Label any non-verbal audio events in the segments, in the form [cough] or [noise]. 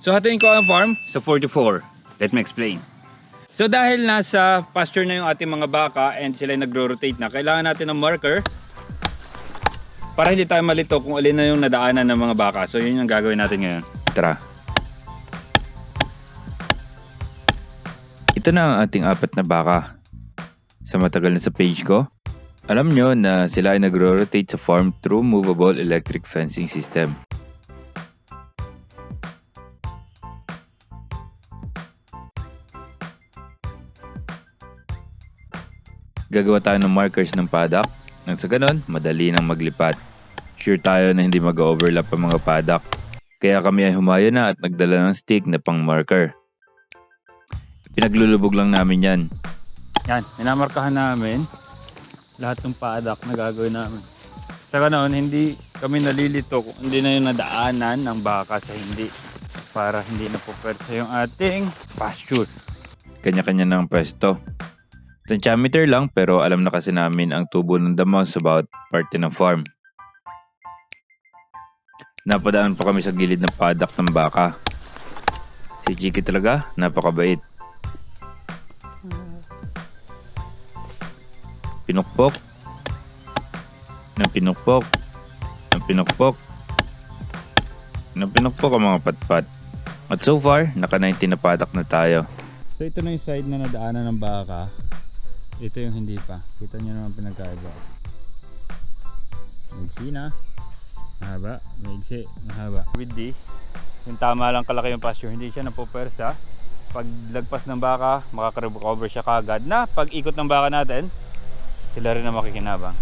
So hatiin ko ang farm sa 44. Let me explain. So dahil nasa pasture na yung ating mga baka and sila nagro-rotate na, kailangan natin ng marker para hindi tayo malito kung alin na yung nadaanan ng mga baka. So yun yung gagawin natin ngayon. Tara. Ito na ang ating apat na baka. Sa matagal na sa page ko, alam nyo na sila ay nagro-rotate sa farm through movable electric fencing system. Gagawa tayo ng markers ng paddock nang sa ganon, madali nang maglipat. Sure tayo na hindi mag-overlap ang mga paddock. Kaya kami ay humayo na at nagdala ng stick na pang marker. Pinaglulubog lang namin yan. Yan, minamarkahan namin lahat ng paadak na gagawin namin. Sa ganoon, hindi kami nalilito kung hindi na yung nadaanan ng baka sa hindi para hindi na po yung ating pasture. Kanya-kanya ng pwesto. Tensyometer lang pero alam na kasi namin ang tubo ng damo sa bawat parte ng farm. Napadaan pa kami sa gilid ng paddock ng baka. Si Chiki talaga, napakabait. Pinukpok. Nang pinukpok. Nang pinukpok. Nang pinukpok ang mga patpat. At so far, naka 19 na paddock na tayo. So ito na yung side na nadaanan ng baka. Ito yung hindi pa. Kita nyo naman pinagkaiba. Maigsi na. Mahaba. Maigsi. Mahaba. With this, yung tama lang kalaki yung pasture, hindi siya napopersa. Pag lagpas ng baka, makaka-recover siya kagad na pag ikot ng baka natin, sila rin na makikinabang.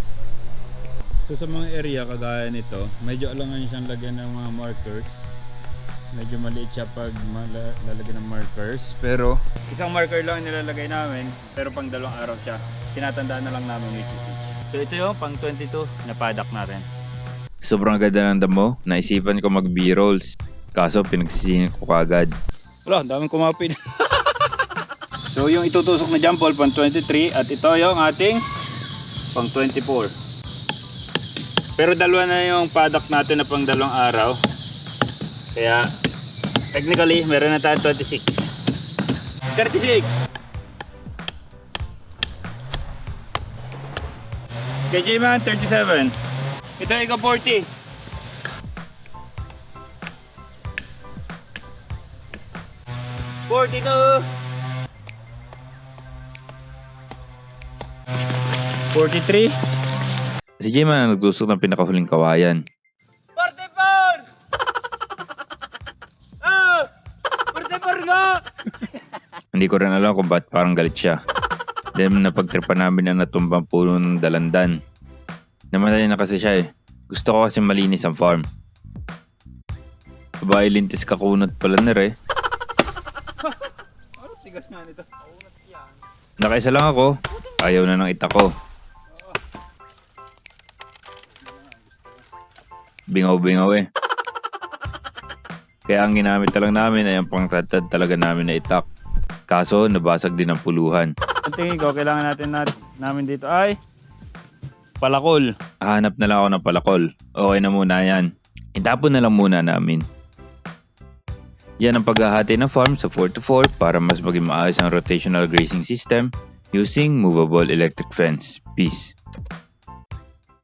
So sa mga area kagaya nito, medyo alangan siyang lagyan ng mga markers. Medyo maliit siya pag lalagyan ng markers. Pero isang marker lang ang nilalagay namin, pero pang dalawang araw siya. Tinatandaan na lang namin weekly. So ito yung pang 22 na paddock natin. Sobrang ganda ng damo, naisipan ko mag B-rolls. Kaso pinagsisihin ko kagad. Wala, ang daming kumapit. [laughs] so yung itutusok na jump ball pang 23 at ito yung ating pang 24. Pero dalawa na yung paddock natin na pang dalawang araw. Kaya technically meron na tayong 26. 36! Kay J-Man, 37. Ito ikaw 40. Forty-two. Forty-three. Si J-Man ang nagtusok ng pinakahuling kawayan. Hindi ko rin alam kung ba't parang galit siya. Then napagtripan namin na natumbang puno ng dalandan. Namatay na kasi siya eh. Gusto ko kasi malinis ang farm. Babae lintis kakunat pala na re. Nakaisa lang ako. Ayaw na ng ita ko. Bingaw-bingaw eh. Kaya ang ginamit na lang namin ay ang pangtatad talaga namin na itak. Kaso nabasag din ang puluhan. Ang tingin ko, kailangan natin nat namin dito ay palakol. Hanap na lang ako ng palakol. Okay na muna yan. Itapon na lang muna namin. Yan ang paghahati ng farm sa 4 to 4 para mas maging maayos ang rotational grazing system using movable electric fence. Peace.